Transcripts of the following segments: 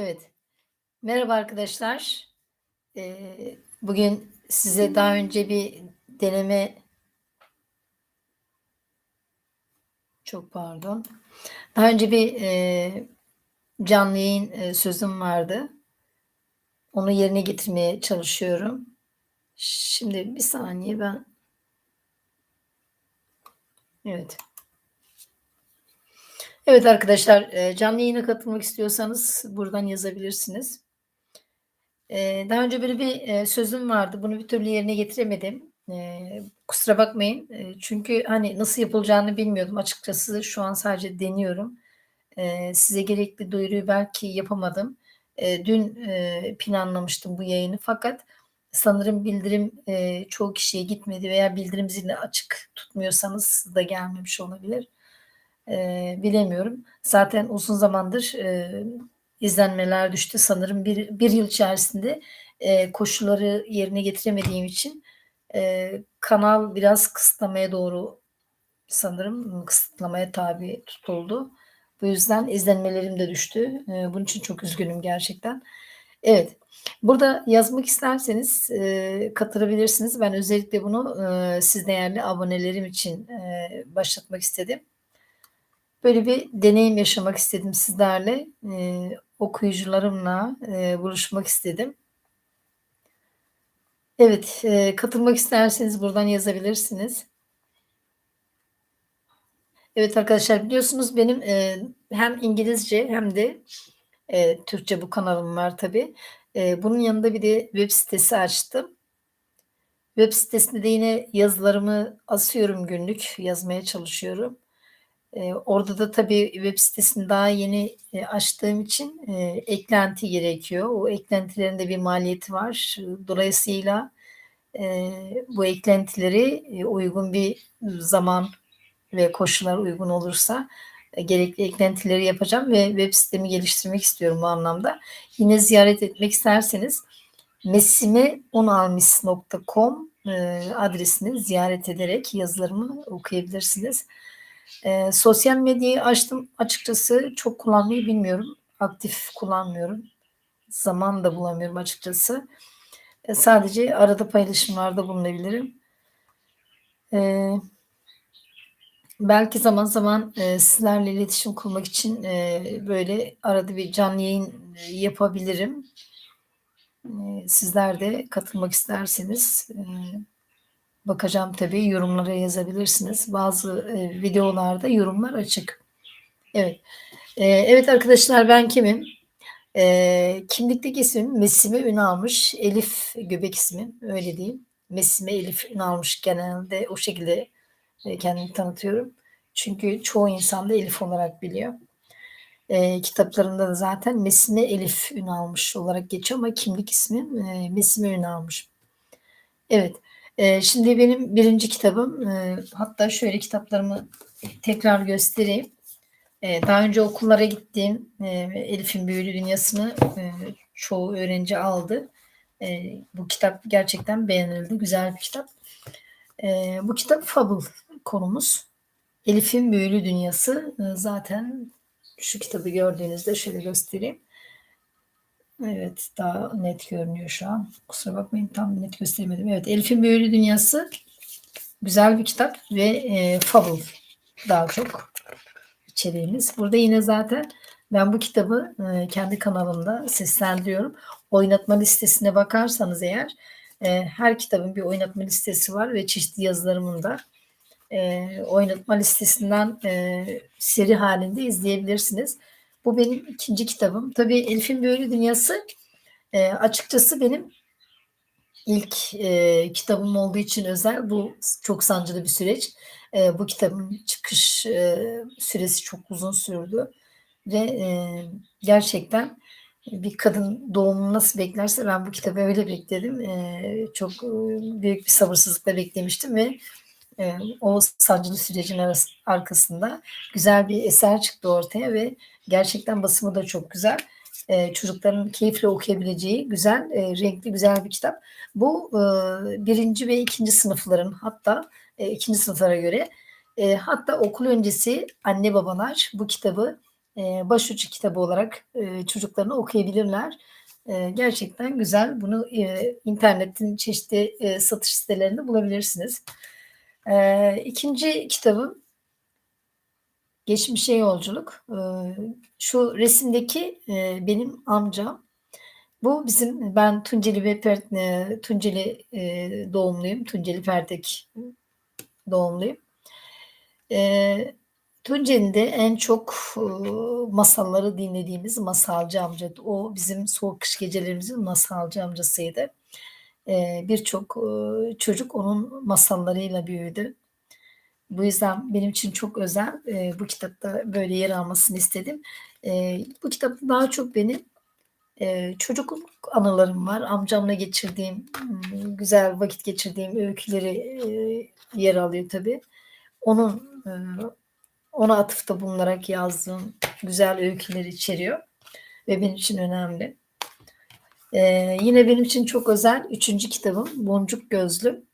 Evet. Merhaba arkadaşlar. Eee, bugün size daha önce bir deneme çok pardon. Daha önce bir, eee, canlı yayın, eee, sözüm vardı. Onu yerine getirmeye çalışıyorum. Şimdi bir saniye ben Evet. Evet arkadaşlar, eee, canlı yayına katılmak istiyorsanız buradan yazabilirsiniz. Eee, daha önce böyle bir, eee, sözüm vardı. Bunu bir türlü yerine getiremedim. Kusura bakmayın. Çünkü, hani, nasıl yapılacağını bilmiyordum. Açıkçası şu an sadece deniyorum. Size gerekli duyuruyu belki yapamadım. Dün, planlamıştım bu yayını fakat sanırım bildirim, çoğu kişiye gitmedi veya bildirim zilini açık tutmuyorsanız da gelmemiş olabilir. Eee, bilemiyorum. Zaten uzun zamandır, eee, izlenmeler düştü. Sanırım bir 1 yıl içerisinde, eee, koşulları yerine getiremediğim için, eee, kanal biraz kısıtlamaya doğru sanırım kısıtlamaya tabi tutuldu. Bu yüzden izlenmelerim de düştü. Eee, bunun için çok üzgünüm gerçekten. Evet, burada yazmak isterseniz, eee, katılabilirsiniz. Ben özellikle bunu, eee, siz değerli abonelerim için, eee, başlatmak istedim. Böyle bir deneyim yaşamak istedim sizlerle. Eee, okuyucularımla, eee, buluşmak istedim. Evet, eee, katılmak isterseniz buradan yazabilirsiniz. Evet arkadaşlar biliyorsunuz benim, eee, hem İngilizce hem de, eee, Türkçe bu kanalım var tabii. Eee, bunun yanında bir de web sitesi açtım. Web sitesinde de yine yazılarımı asıyorum günlük, yazmaya çalışıyorum. Eee, orada da tabii web sitesini daha yeni, eee, açtığım için, eee, eklenti gerekiyor. O eklentilerin de bir maliyeti var. Dolayısıyla, eee, bu eklentileri, uygun bir zaman ve koşullar uygun olursa, gerekli eklentileri yapacağım ve web sitemi geliştirmek istiyorum bu anlamda. Yine ziyaret etmek isterseniz mesimeunalmis.com, eee, adresini ziyaret ederek yazılarımı okuyabilirsiniz. Eee, sosyal medyayı açtım. Açıkçası çok kullanmayı bilmiyorum. Aktif kullanmıyorum. Zaman da bulamıyorum açıkçası. Eee, sadece arada paylaşımlarda bulunabilirim. Eee belki zaman zaman, eee, sizlerle iletişim kurmak için, eee, böyle arada bir canlı yayın, eee, yapabilirim. Eee, sizler de katılmak isterseniz, eee, bakacağım tabii, yorumlara yazabilirsiniz. Bazı, eee, videolarda yorumlar açık. Evet. Eee, evet arkadaşlar ben kimim? Eee, kimlikteki ismim Mesime Ünalmış. Elif göbek ismim, öyle diyeyim. Mesime Elif Ünalmış genelde o şekilde, eee, kendimi tanıtıyorum. Çünkü çoğu insan da Elif olarak biliyor. Eee, kitaplarımda da zaten Mesime Elif Ünalmış olarak geçiyor ama kimlik ismim, eee, Mesime Ünalmış. Evet, eee, şimdi benim 1'inci kitabım, eee, hatta şöyle kitaplarımı tekrar göstereyim. Eee, daha önce okullara gittiğim, Elif'in Büyülü Dünyası'nı, çoğu öğrenci aldı. Bu kitap gerçekten beğenildi. Güzel bir kitap. Bu kitap fable konumuz. Elif'in Büyülü Dünyası. Zaten şu kitabı gördüğünüzde şöyle göstereyim. Evet, daha net görünüyor şu an. Kusura bakmayın tam net gösteremedim. Evet, Elif'in Büyülü Dünyası güzel bir kitap ve, eee, fable daha çok içeriğimiz. Burada yine zaten ben bu kitabı, eee, kendi kanalımda seslendiriyorum. Oynatma listesine bakarsanız eğer, eee, her kitabın bir oynatma listesi var ve çeşitli yazılarımın da, eee, oynatma listesinden, eee, seri hâlinde izleyebilirsiniz. Bu benim 2'nci kitabım. Tabii Elif'in Büyülü Dünyası, eee, açıkçası benim ilk, eee, kitabım olduğu için özel. Bu çok sancılı bir süreç. Eee, bu kitabın çıkış, eee, süresi çok uzun sürdü ve, eee, gerçekten bir kadın doğumunu nasıl beklerse ben bu kitabı öyle bekledim. Eee, çok, ııı, büyük bir sabırsızlıkla beklemiştim ve, eee, o sancılı sürecin arkasında güzel bir eser çıktı ortaya ve gerçekten basımı da çok güzel. Eee, çocukların keyifle okuyabileceği güzel, eee, renkli güzel bir kitap. Bu, ııı, 1'inci ve 2'nci sınıfların hatta, eee, 2'nci sınıflara göre, eee, hatta okul öncesi anne babalar bu kitabı, eee, başucu kitabı olarak, eee, çocuklarına okuyabilirler. Eee, gerçekten güzel. Bunu, eee, internetin çeşitli, eee, satış sitelerinde bulabilirsiniz. Eee, 2'nci kitabım Geçmişe Yolculuk. Eee, şu resimdeki, eee, benim amcam. Bu bizim ben Tunceli ve Per eee, Tunceli, eee, doğumluyum. Tunceli Perdek doğumluyum. Eee, Tunceli'de en çok, ııı, masalları dinlediğimiz masalcı amca. O bizim soğuk kış gecelerimizin masalcı amcasıydı. Eee, birçok, ııı, çocuk onun masallarıyla büyüdü. Bu yüzden benim için çok özel. Eee, bu kitapta böyle yer almasını istedim. Eee, bu kitapta daha çok benim, eee, çocukluk anılarım var. Amcamla geçirdiğim, ımm, güzel vakit geçirdiğim öyküleri, eee, yer alıyor tabii. Onun, ona atıfta bulunarak yazdığım güzel öyküler içeriyor ve benim için önemli. Eee, yine benim için çok özel 3'üncü kitabım Boncuk Gözlüm.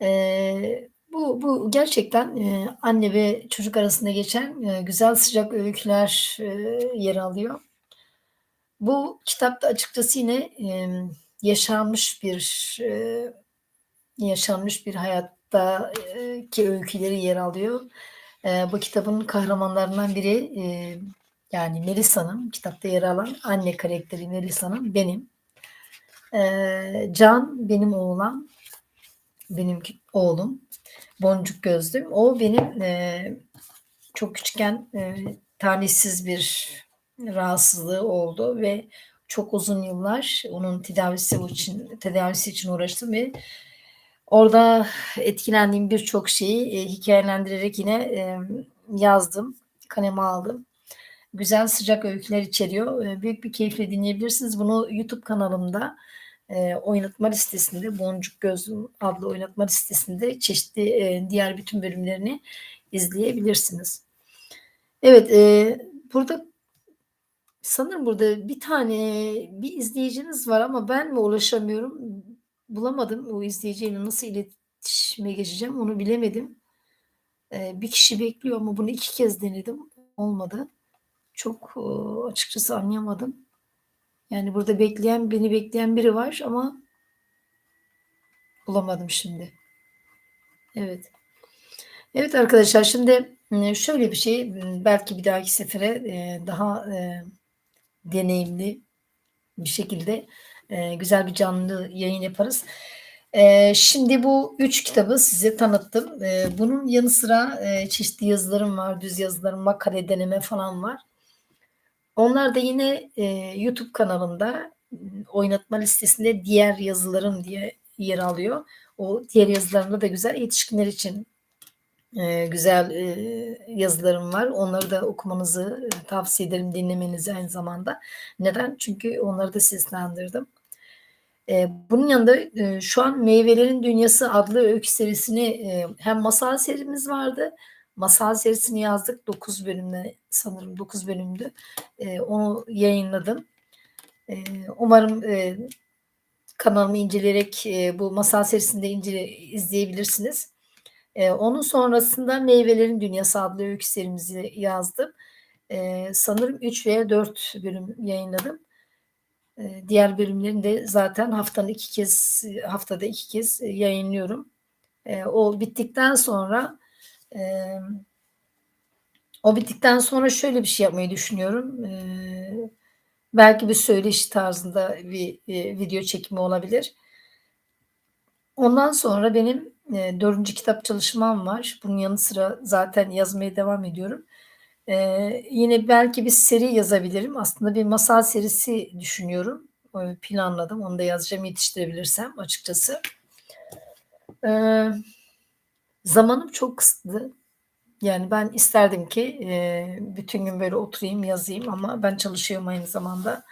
Eee, bu bu gerçekten, eee, anne ve çocuk arasında geçen, eee, güzel sıcak öyküler, eee, yer alıyor. Bu kitapta açıkçası yine, emm, yaşanmış bir, eee, yaşanmış bir hayatta eee, ki öyküleri yer alıyor. Eee, bu kitabın kahramanlarından biri, eee, yani Melisa'nın, kitapta yer alan anne karakteri Melisa'nın benim. Eee, Can benim oğlan, benim oğlum. Boncuk Gözlüm. O benim, eee, çok küçükken, eee, talihsiz bir rahatsızlığı oldu ve çok uzun yıllar onun tedavisi için tedavisi için uğraştım ve orada etkilendiğim birçok şeyi, eee, hikâyelendirerek yine, emm, yazdım, kaleme aldım. Güzel sıcak öyküler içeriyor. Eee, büyük bir keyifle dinleyebilirsiniz. Bunu YouTube kanalımda, eee, oynatma listesinde Boncuk Gözlüm adlı oynatma listesinde çeşitli, eee, diğer bütün bölümlerini izleyebilirsiniz. Evet, eee, burada sanırım burada bir tane bir izleyiciniz var ama ben mi ulaşamıyorum? Bulamadım. O izleyiciyle nasıl iletişime geçeceğim onu bilemedim. Bir kişi bekliyor ama bunu 2 kez denedim. Olmadı. Çok, ııı, açıkçası anlayamadım. Yani burada bekleyen, beni bekleyen biri var ama bulamadım şimdi. Evet. Evet arkadaşlar şimdi, şöyle bir şey, belki bir dahaki sefere, eee, daha, eee, deneyimli bir şekilde, güzel bir canlı yayın yaparız. Şimdi bu 3 kitabı size tanıttım. Bunun yanı sıra, çeşitli yazılarım var, düz yazılarım, makale, deneme falan var. Onlar da yine, eee, YouTube kanalımda, ımm, oynatma listesinde diğer yazılarım diye yer alıyor. O diğer yazılarımda da güzel yetişkinler için, eee, güzel, eee, yazılarım var. Onları da okumanızı, tavsiye ederim, dinlemenizi aynı zamanda. Neden? Çünkü onları da seslendirdim. Eee, bunun yanında, eee, şu an Meyvelerin Dünyası adlı öykü serisini, eee, hem masal serimiz vardı. Masal serisini yazdık. 9 bölümle sanırım 9 bölümdü. Eee, onu yayınladım. Eee, umarım, eee, kanalımı inceleyerek, eee, bu masal serisini de incele izleyebilirsiniz. Eee, onun sonrasında Meyvelerin Dünyası adlı öykü serimizi yazdım. Eee, sanırım 3 veya 4 bölüm yayınladım. Eee, diğer bölümlerini de zaten haftanın 2 kez, haftada 2 kez yayınlıyorum. Eee, o bittikten sonra, emm o bittikten sonra şöyle bir şey yapmayı düşünüyorum. Eee, belki bir söyleşi tarzında bir, eee, video çekimi olabilir. Ondan sonra benim, eee, 4'üncü kitap çalışmam var. Bunun yanı sıra zaten yazmaya devam ediyorum. Eee, yine belki bir seri yazabilirim. Aslında bir masal serisi düşünüyorum. Eee, planladım. Onu da yazacağım yetiştirebilirsem açıkçası. Eee, zamanım çok kısıtlı. Yani ben isterdim ki, eee, bütün gün böyle oturayım, yazayım ama ben çalışıyorum aynı zamanda.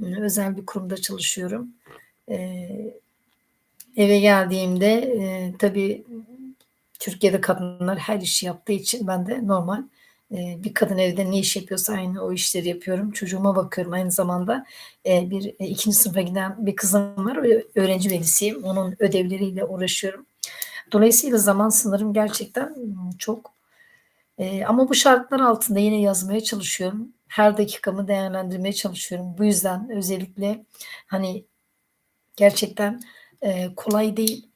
Imm, özel bir kurumda çalışıyorum. Eee, eve geldiğimde, eee, tabii Türkiye'de kadınlar her işi yaptığı için ben de normal, eee, bir kadın evde ne iş yapıyorsa aynı o işleri yapıyorum. Çocuğuma bakıyorum aynı zamanda. Eee, bir, eee, 2'nci sınıfa giden bir kızım var. Öğrenci velisiyim. Onun ödevleriyle uğraşıyorum. Dolayısıyla zaman sınırım gerçekten, ımm, çok. Eee, ama bu şartlar altında yine yazmaya çalışıyorum. Her dakikamı değerlendirmeye çalışıyorum. Bu yüzden özellikle, hani, gerçekten, eee, kolay değil.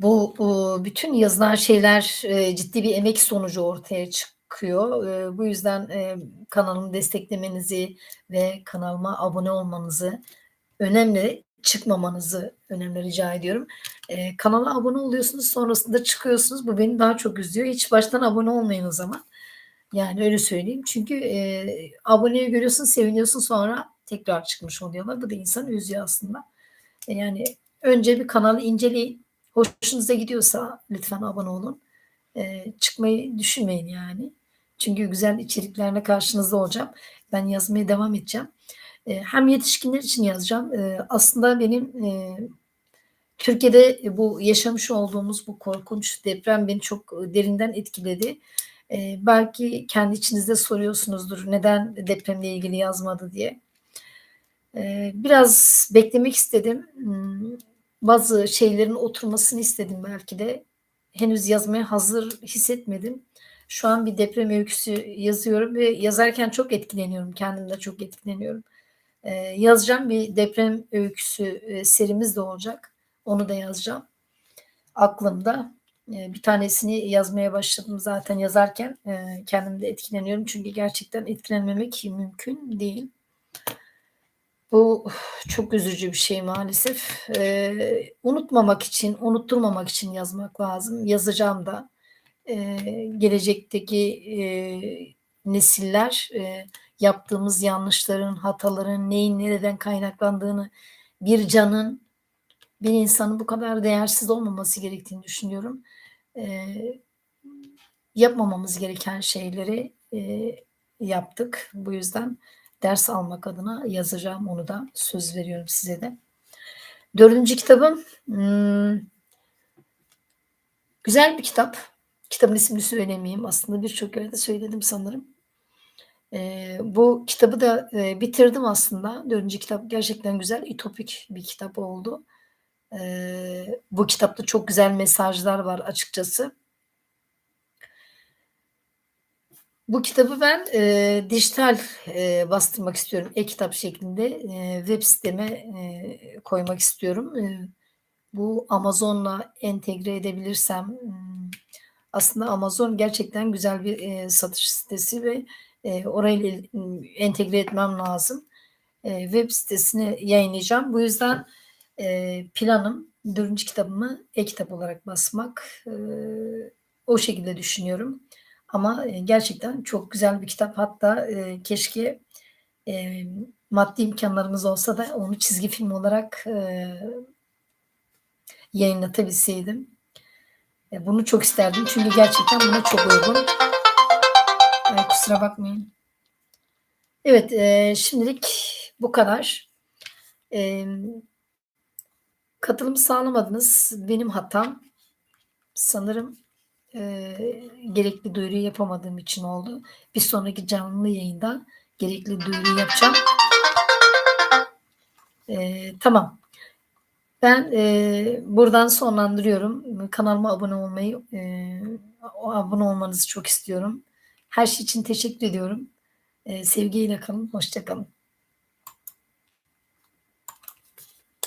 Bu, uuu, bütün yazılan şeyler, eee, ciddi bir emek sonucu ortaya çıkıyor. Eee, bu yüzden, eee, kanalımı desteklemenizi ve kanalıma abone olmanızı, önemli çıkmamanızı önemli rica ediyorum. Eee, kanala abone oluyorsunuz, sonrasında çıkıyorsunuz. Bu beni daha çok üzüyor. Hiç baştan abone olmayın o zaman. Yani öyle söyleyeyim. Çünkü, eee, aboneyi görüyorsun, seviniyorsun, sonra tekrar çıkmış oluyorlar. Bu da insanı üzüyor aslında. E, yani önce bir kanalı inceleyin. Hoşunuza gidiyorsa lütfen abone olun. Eee, çıkmayı düşünmeyin yani. Çünkü güzel içeriklerle karşınızda olacağım. Ben yazmaya devam edeceğim. Eee, hem yetişkinler için yazacağım. Eee, aslında benim, eee, Türkiye'de bu yaşamış olduğumuz bu korkunç deprem beni çok, derinden etkiledi. Eee, belki kendi içinizde soruyorsunuzdur, neden depremle ilgili yazmadı diye. Biraz beklemek istedim. Imm, bazı şeylerin oturmasını istedim belki de. Henüz yazmaya hazır hissetmedim. Şu an bir deprem öyküsü yazıyorum ve yazarken çok etkileniyorum. Kendimden çok etkileniyorum. Eee, yazacağım bir deprem öyküsü, eee, serimiz de olacak. Onu da yazacağım. Aklımda. Eee, bir tanesini yazmaya başladım zaten yazarken. Eee, kendim de etkileniyorum çünkü gerçekten etkilenmemek mümkün değil. Bu çok üzücü bir şey maalesef. Unutmamak için, unutturmamak için yazmak lazım. Yazacağım da. Gelecekteki, eee, nesiller, eee, yaptığımız yanlışların, hataların neyin nereden kaynaklandığını, bir canın, bir insanın bu kadar değersiz olmaması gerektiğini düşünüyorum. Eee, yapmamamız gereken şeyleri, eee, yaptık. Bu yüzden ders almak adına yazacağım onu da. Söz veriyorum size de. 4'üncü kitabım, ımm güzel bir kitap. Kitabın ismini söylemeyeyim. Aslında birçok yerde söyledim sanırım. Bu kitabı da, eee, bitirdim aslında. 4'üncü kitap gerçekten güzel, ütopik bir kitap oldu. Eee, bu kitapta çok güzel mesajlar var açıkçası. Bu kitabı ben, eee, dijital, eee, bastırmak istiyorum e-kitap şeklinde. Eee, web siteme, eee, koymak istiyorum. Eee, bu Amazon'la entegre edebilirsem, ımm, aslında Amazon gerçekten güzel bir, eee, satış sitesi ve, eee, orayla il ımm, entegre etmem lazım. Eee, web sitesine yayınlayacağım. Bu yüzden, eee, planım 4'üncü kitabımı e-kitap olarak basmak. Eee, o şekilde düşünüyorum ama, eee, gerçekten çok güzel bir kitap. Hatta, eee, keşke, maddi imkânlarımız olsa da onu çizgi film olarak, yayınlatabilseydim. Bunu çok isterdim çünkü gerçekten buna çok uygun. Eee, kusura bakmayın. Evet, eee, şimdilik bu kadar. Emm katılım sağlamadınız. Benim hatam. Sanırım, eee, gerekli duyuruyu yapamadığım için oldu. Bir sonraki canlı yayında gerekli duyuruyu yapacağım. Eee, tamam. Ben, eee, buradan sonlandırıyorum. Kanalıma abone olmayı, o abone olmanızı çok istiyorum. Her şey için teşekkür ediyorum. Eee, sevgiyle kalın, hoşça kalın.